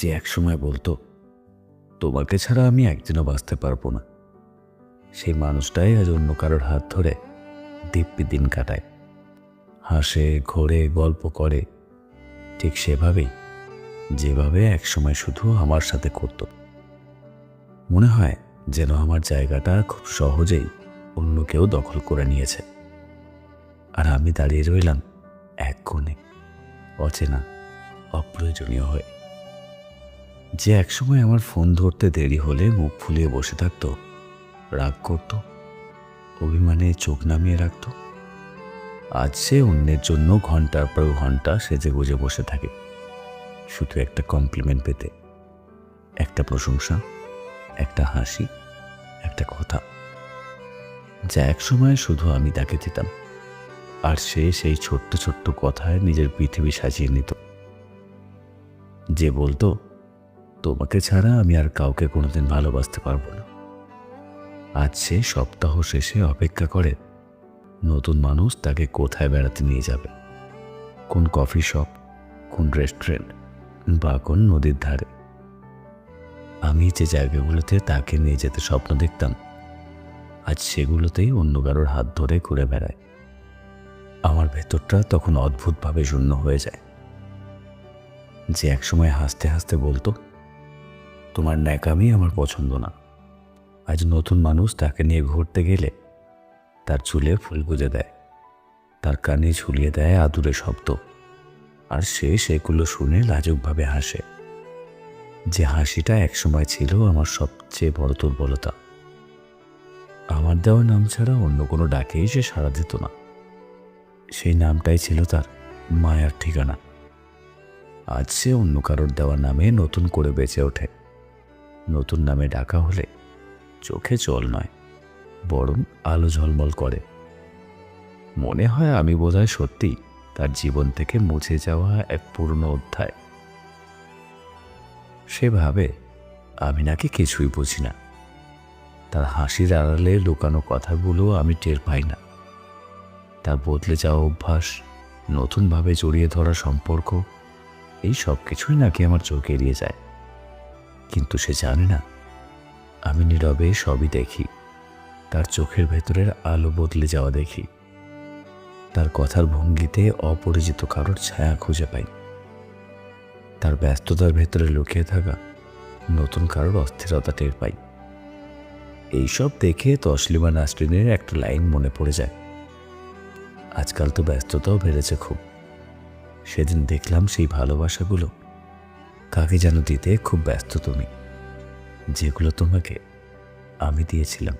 যে একসময় বলতো, তোমাকে ছাড়া আমি একদিনও বাঁচতে পারব না। সেই মানুষটাই আজ অন্য কারোর হাত ধরে দিব্যি দিন কাটায়। হাসে, ঘোরে, গল্প করে। ঠিক সেভাবেই, যেভাবে একসময় শুধু আমার সাথে করত। মনে হয় যেন আমার জায়গাটা খুব সহজেই অন্য কেউ দখল করে নিয়েছে। আর আমি দাঁড়িয়ে রইলাম এক কোণে, অচেনা, অপ্রয়োজনীয় হয়ে। যে একসময় আমার ফোন ধরতে দেরি হলে মুখ ফুলিয়ে বসে থাকতো, রাগ করত, অভিমানে চোখ নামিয়ে রাখত। আজ সে অন্যের জন্য ঘণ্টার পর ঘণ্টা সেজে গুজে বসে থাকে। শুধু একটা কমপ্লিমেন্ট পেতে, একটা প্রশংসা, একটা হাসি, একটা কথা। যা একসময় শুধু আমি তাকে দিতাম, আর সে সেই ছোট্ট ছোট্ট কথায় নিজের পৃথিবী সাজিয়ে নিত। যে বলতো তোমাকে ছাড়া আমি আর কাউকে কোনোদিন ভালোবাসতে পারব না। আজ সে সপ্তাহ শেষে অপেক্ষা করে, নতুন মানুষ তাকে কোথায় বেড়াতে নিয়ে যাবে? কোন কফি শপ, কোন রেস্টুরেন্ট, বা কোন নদীর ধারে? আমি যে জায়গাগুলোতে তাকে নিয়ে যেতে স্বপ্ন দেখতাম, আজ সেগুলোতেই অন্য কারোর হাত ধরে ঘুরে বেড়ায়। আমার ভেতরটা তখন অদ্ভুতভাবে শূন্য হয়ে যায়। যে একসময় হাসতে হাসতে বলতো তোমার ন্যাকামি আমার পছন্দ না। আজ নতুন মানুষ তাকে নিয়ে ঘুরতে গেলে তার চুলে ফুল গুজে দেয়, তার কানে ঝুলিয়ে দেয় আদুরে শব্দ, আর সে সেগুলো শুনে লাজুকভাবে হাসে। যে হাসিটা একসময় ছিল আমার সবচেয়ে বড় দুর্বলতা। আমার দেওয়া নাম ছাড়া অন্য কোনো ডাকেই সে সাড়া দিত না। সেই নামটাই ছিল তার মায়ার ঠিকানা। আজ সে অন্য কারোর দেওয়া নামে নতুন করে বেঁচে ওঠে। নতুন নামে ডাকা হলে চোখে জল নয়, বরং আলো ঝলমল করে। মনে হয় আমি বোধহয় সত্যি তার জীবন থেকে মুছে যাওয়া এক পুরনো অধ্যায়। সে ভাবে আমি নাকি কিছুই বুঝি না। তার হাসির আড়ালে লুকানো কথাগুলো আমি টের পাই না। তার বদলে যাওয়া অভ্যাস, নতুনভাবে জড়িয়ে ধরা সম্পর্ক, এই সব কিছুই নাকি আমার চোখ এড়িয়ে যায়। কিন্তু সে জানে না। আমি নীরবে সবই দেখি। তার চোখের ভেতরের আলো বদলে যাওয়া দেখি। তার কথার ভঙ্গিতে অপরিচিত কারোর ছায়া খুঁজে পাই। তার ব্যস্ততার ভেতরে লুকিয়ে থাকা নতুন কারোর অস্থিরতা টের পাই। এইসব দেখে তসলিমা নাসরিনের একটা লাইন মনে পড়ে যায়। আজকাল তো ব্যস্ততাও বেড়েছে খুব। সেদিন দেখলাম সেই ভালোবাসাগুলো কাকে যেন দিতে খুব ব্যস্ত তুমি। যেগুলো তোমাকে আমি দিয়েছিলাম।